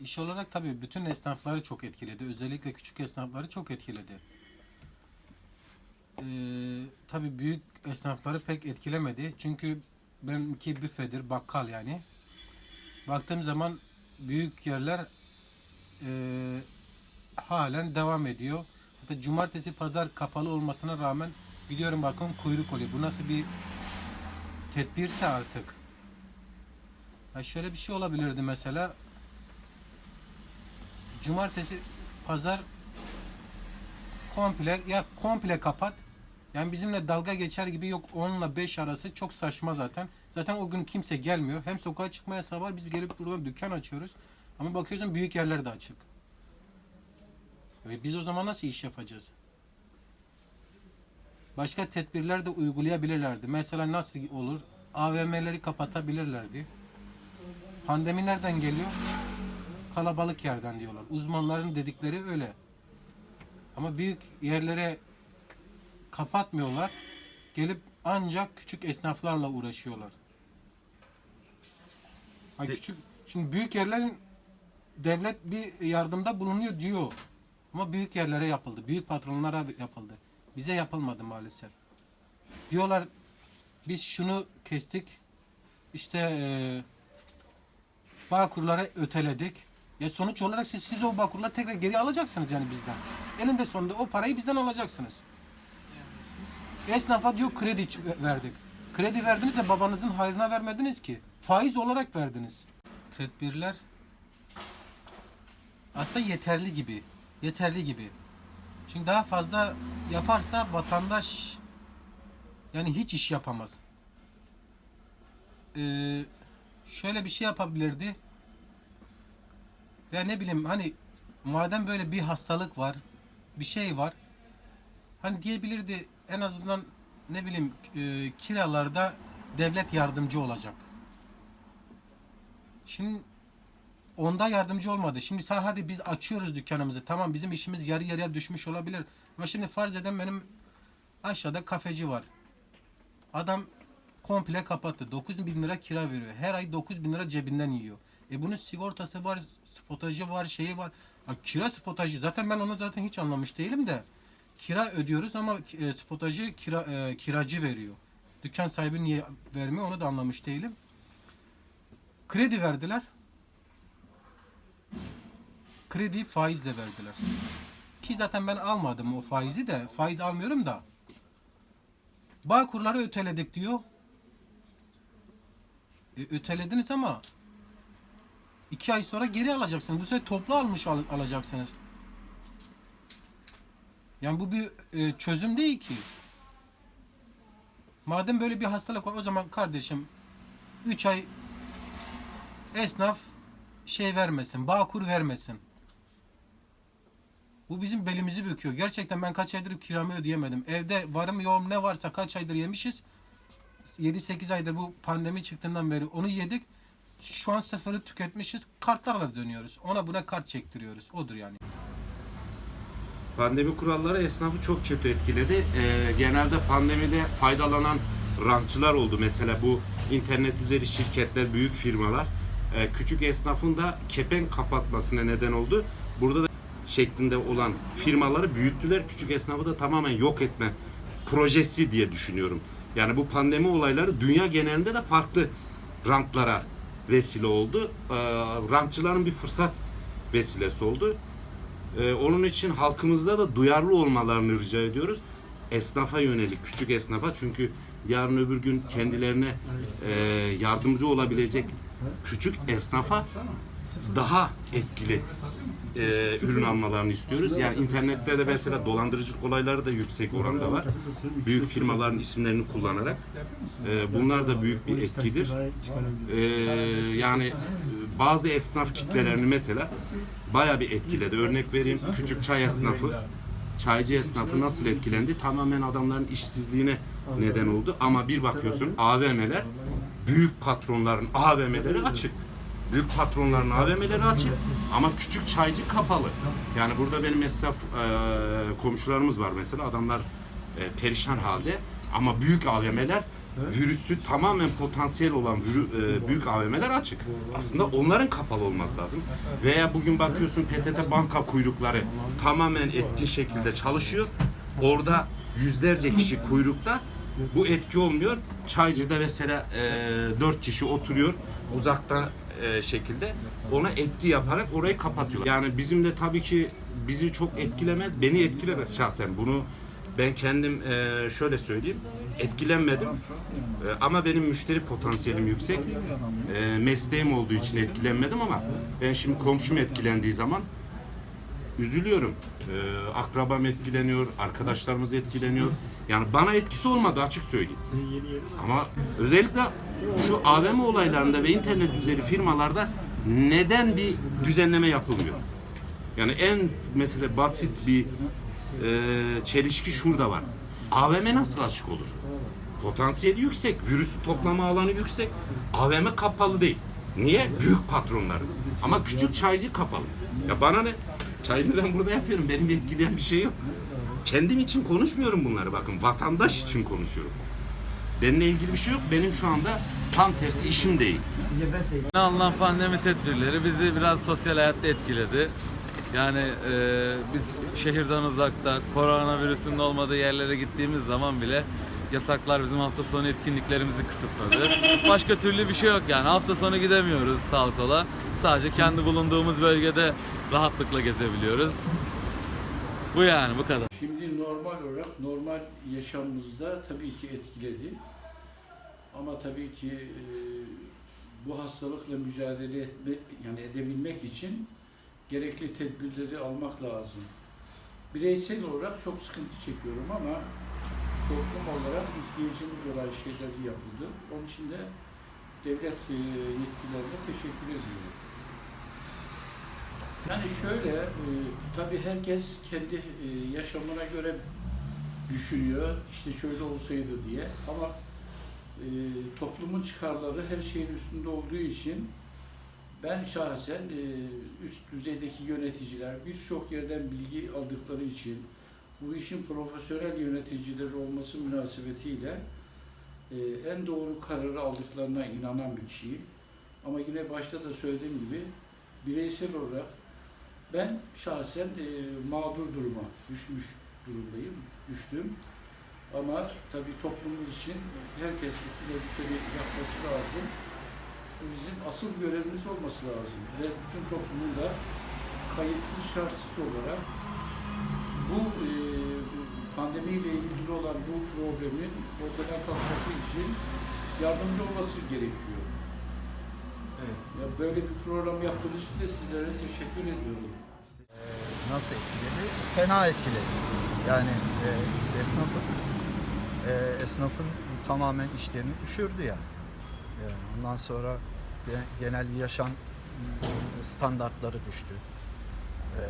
İş olarak tabii bütün esnafları çok etkiledi. Özellikle küçük esnafları çok etkiledi. Ee, tabii büyük esnafları pek etkilemedi. Çünkü benimki büfedir, bakkal yani. Baktığım zaman büyük yerler e, halen devam ediyor. Hatta cumartesi pazar kapalı olmasına rağmen gidiyorum bakın kuyruk oluyor. Bu nasıl bir tedbirse artık. Ha şöyle bir şey olabilirdi mesela. Cumartesi pazar komple ya komple kapat. Yani bizimle dalga geçer gibi yok 10 ile 5 arası çok saçma zaten. Zaten o gün kimse gelmiyor. Hem sokağa çıkma yasağı var. Biz gelip buradan dükkan açıyoruz. Ama bakıyorsun büyük yerler de açık. Ve biz o zaman nasıl iş yapacağız? Başka tedbirler de uygulayabilirlerdi. Mesela nasıl olur? AVM'leri kapatabilirlerdi. Pandemi nereden geliyor? Kalabalık yerden diyorlar. Uzmanların dedikleri öyle. Ama büyük yerlere kapatmıyorlar. Gelip ancak küçük esnaflarla uğraşıyorlar. Ha, küçük şimdi büyük yerlerin devlet bir yardımda bulunuyor diyor. Ama büyük yerlere yapıldı. Büyük patronlara yapıldı. Bize yapılmadı maalesef. Diyorlar biz şunu kestik. İşte eee Bağkurları öteledik. Ya sonuç olarak siz, siz o Bağkurları tekrar geri alacaksınız yani bizden. Elinde sonunda o parayı bizden alacaksınız. Esnafa diyor kredi ç- verdik. Kredi verdiniz de babanızın hayrına vermediniz ki. Faiz olarak verdiniz. Tedbirler aslında yeterli gibi. Yeterli gibi. Çünkü daha fazla yaparsa vatandaş yani hiç iş yapamaz. Ee, şöyle bir şey yapabilirdi. Ya ne bileyim hani madem böyle bir hastalık var, bir şey var. Hani diyebilirdi en azından ne bileyim e, kiralarda devlet yardımcı olacak. Şimdi onda yardımcı olmadı. Şimdi sağ hadi biz açıyoruz dükkanımızı. Tamam bizim işimiz yarı yarıya düşmüş olabilir. Ama şimdi farz eden benim aşağıda kafeci var. Adam komple kapattı. 9 bin lira kira veriyor. Her ay 9 bin lira cebinden yiyor. E bunun sigortası var, spotajı var, şeyi var. Ha, kira spotajı. Zaten ben onu zaten hiç anlamış değilim de. Kira ödüyoruz ama e, spotajı kira, e, kiracı veriyor. Dükkan sahibi niye vermiyor onu da anlamış değilim. Kredi verdiler. Kredi faizle verdiler. Ki zaten ben almadım o faizi de. Faiz almıyorum da. Bağ kurları öteledik diyor. E, ötelediniz ama iki ay sonra geri alacaksınız. Bu sefer toplu almış al- alacaksınız. Yani bu bir e, çözüm değil ki. Madem böyle bir hastalık var o zaman kardeşim 3 ay esnaf şey vermesin, bağkur vermesin. Bu bizim belimizi büküyor. Gerçekten ben kaç aydır kiramı ödeyemedim. Evde varım yoğum ne varsa kaç aydır yemişiz. 7-8 aydır bu pandemi çıktığından beri onu yedik. Şu an sıfırı tüketmişiz. Kartlarla dönüyoruz. Ona buna kart çektiriyoruz. Odur yani. Pandemi kuralları esnafı çok kötü etkiledi. Ee, genelde pandemide faydalanan rantçılar oldu. Mesela bu internet üzeri şirketler, büyük firmalar e, küçük esnafın da kepenk kapatmasına neden oldu. Burada da şeklinde olan firmaları büyüttüler. Küçük esnafı da tamamen yok etme projesi diye düşünüyorum. Yani bu pandemi olayları dünya genelinde de farklı rantlara vesile oldu. Ee, rantçıların bir fırsat vesilesi oldu. Ee, onun için halkımızda da duyarlı olmalarını rica ediyoruz. Esnafa yönelik, küçük esnafa çünkü yarın öbür gün kendilerine e, yardımcı olabilecek küçük esnafa daha etkili e, ürün almalarını istiyoruz. Yani internette de mesela dolandırıcılık olayları da yüksek oranda var. Büyük firmaların isimlerini kullanarak. E, bunlar da büyük bir etkidir. E, yani e, bazı esnaf kitlelerini mesela bayağı bir etkiledi. Örnek vereyim küçük çay esnafı, çaycı esnafı nasıl etkilendi? Tamamen adamların işsizliğine neden oldu. Ama bir bakıyorsun AVM'ler büyük patronların AVM'leri açık. Büyük patronların AVM'leri açık ama küçük çaycı kapalı. Yani burada benim esnaf e, komşularımız var mesela adamlar e, perişan halde ama büyük AVM'ler virüsü tamamen potansiyel olan virü- e, büyük AVM'ler açık. Aslında onların kapalı olması lazım. Veya bugün bakıyorsun PTT banka kuyrukları tamamen etkin şekilde çalışıyor. Orada yüzlerce kişi kuyrukta. Bu etki olmuyor. Çaycıda mesela e, 4 kişi oturuyor uzaktan e, şekilde ona etki yaparak orayı kapatıyorlar. Yani bizim de tabii ki bizi çok etkilemez, beni etkilemez şahsen. Bunu ben kendim e, şöyle söyleyeyim, etkilenmedim. E, ama benim müşteri potansiyelim yüksek. Mesleğim olduğu için etkilenmedim ama ben şimdi komşum etkilendiği zaman üzülüyorum. E, akrabam etkileniyor, arkadaşlarımız etkileniyor. Yani bana etkisi olmadı açık söyleyeyim. Ama özellikle şu AVM olaylarında ve internet üzeri firmalarda neden bir düzenleme yapılmıyor? Yani en mesela basit bir e, çelişki şurada var. AVM nasıl açık olur? Potansiyeli yüksek, virüsü toplama alanı yüksek. AVM kapalı değil. Niye? Büyük patronların. Ama küçük çaycı kapalı. Ya bana ne? Çayını ben burada yapıyorum. Benim etkileyen bir şey yok. Kendim için konuşmuyorum bunları bakın. Vatandaş için konuşuyorum. Benimle ilgili bir şey yok. Benim şu anda tam tersi işim değil. Alınan pandemi tedbirleri bizi biraz sosyal hayatta etkiledi. Yani e, biz şehirden uzakta koronavirüsün olmadığı yerlere gittiğimiz zaman bile yasaklar bizim hafta sonu etkinliklerimizi kısıtladı. Başka türlü bir şey yok yani hafta sonu gidemiyoruz sağa sola. Sadece kendi bulunduğumuz bölgede rahatlıkla gezebiliyoruz. Bu yani bu kadar. Şimdi normal olarak normal yaşamımızda tabii ki etkiledi. Ama tabii ki e, bu hastalıkla mücadele etme yani edebilmek için gerekli tedbirleri almak lazım. Bireysel olarak çok sıkıntı çekiyorum ama toplum olarak ihtiyacımız olan şeyler yapıldı. Onun için de devlet e, yetkililerine teşekkür ediyorum. Yani şöyle, e, tabii herkes kendi e, yaşamına göre düşünüyor, işte şöyle olsaydı diye. Ama e, toplumun çıkarları her şeyin üstünde olduğu için ben şahsen e, üst düzeydeki yöneticiler birçok yerden bilgi aldıkları için bu işin profesyonel yöneticileri olması münasebetiyle e, en doğru kararı aldıklarına inanan bir kişiyim. Ama yine başta da söylediğim gibi bireysel olarak ben şahsen e, mağdur duruma düşmüş durumdayım, düştüm. Ama tabii toplumumuz için herkes üstüne düşeni yapması lazım. Bizim asıl görevimiz olması lazım. Ve bütün toplumun da kayıtsız şartsız olarak bu e, pandemiyle ilgili olan bu problemin ortadan kalkması için yardımcı olması gerekiyor. Ya böyle bir program yaptığınız için de sizlere teşekkür ediyorum. nasıl etkiledi? Fena etkiledi. Yani e, biz esnafız. E, esnafın tamamen işlerini düşürdü yani. E, ondan sonra ge- genel yaşam standartları düştü. E,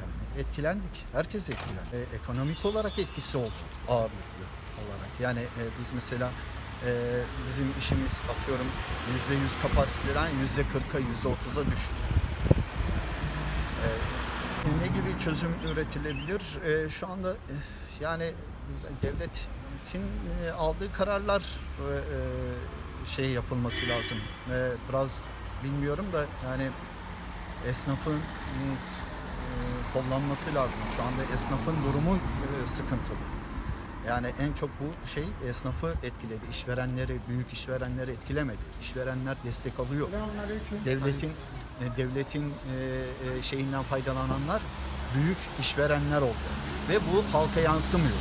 yani etkilendik. Herkes etkilendi. E, ekonomik olarak etkisi oldu ağırlıklı olarak. Yani e, biz mesela e, bizim işimiz atıyorum %100 kapasiteden %40'a %30'a düştü. E, ne gibi çözüm üretilebilir? E, şu anda e, yani devletin e, aldığı kararlar e, e, şey yapılması lazım. E, biraz bilmiyorum da yani esnafın e, kollanması lazım. Şu anda esnafın durumu e, sıkıntılı. Yani en çok bu şey esnafı etkiledi. İşverenleri, büyük işverenleri etkilemedi. İşverenler destek alıyor. Devletin e, devletin e, e, şeyinden faydalananlar büyük işverenler oldu. Ve bu halka yansımıyor.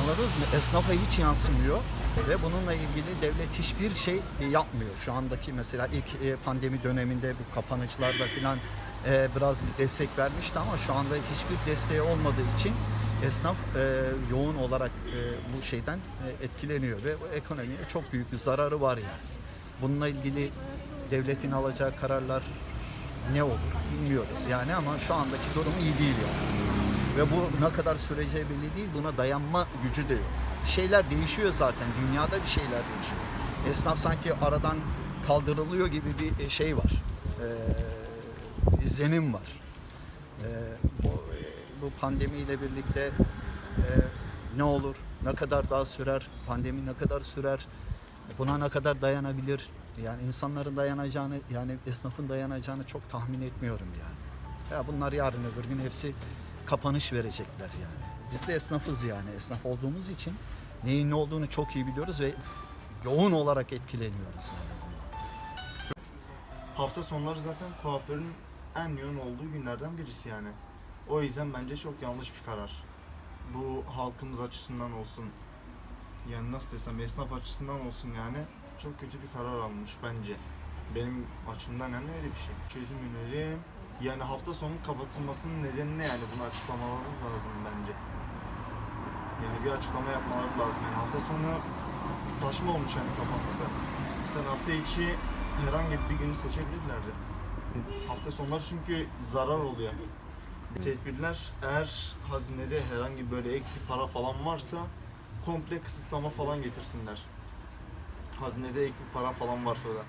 Anladınız mı? Esnafa hiç yansımıyor ve bununla ilgili devlet hiçbir şey yapmıyor. Şu andaki mesela ilk pandemi döneminde bu kapanışlarda filan biraz bir destek vermişti ama şu anda hiçbir desteği olmadığı için esnaf e, yoğun olarak e, bu şeyden e, etkileniyor ve bu ekonomiye çok büyük bir zararı var yani. Bununla ilgili devletin alacağı kararlar ne olur bilmiyoruz yani ama şu andaki durum iyi değil yani. Ve bu ne kadar süreceği belli değil. Buna dayanma gücü de yok. Şeyler değişiyor zaten. Dünyada bir şeyler değişiyor. Esnaf sanki aradan kaldırılıyor gibi bir şey var. Ee, izlenim var. Ee, bu, bu pandemiyle birlikte e, ne olur ne kadar daha sürer, pandemi ne kadar sürer, buna ne kadar dayanabilir? Yani insanların dayanacağını, yani esnafın dayanacağını çok tahmin etmiyorum yani. Ya bunlar yarın öbür gün hepsi kapanış verecekler yani. Biz de esnafız yani. Esnaf olduğumuz için neyin ne olduğunu çok iyi biliyoruz ve yoğun olarak etkileniyoruz yani bundan. Hafta sonları zaten kuaförün en yoğun olduğu günlerden birisi yani. O yüzden bence çok yanlış bir karar. Bu halkımız açısından olsun, yani nasıl desem esnaf açısından olsun yani çok kötü bir karar almış bence. Benim açımdan yani öyle bir şey. Çözüm önerim yani hafta sonu kapatılmasının nedeni ne yani bunu açıklamaları lazım bence. Yani bir açıklama yapmaları lazım. Yani hafta sonu saçma olmuş yani kapatması. Mesela hafta içi herhangi bir günü seçebilirlerdi. Hafta sonları çünkü zarar oluyor. Tedbirler eğer hazinede herhangi böyle ek bir para falan varsa komple kısıtlama falan getirsinler. Hazinede ek bir para falan varsa da.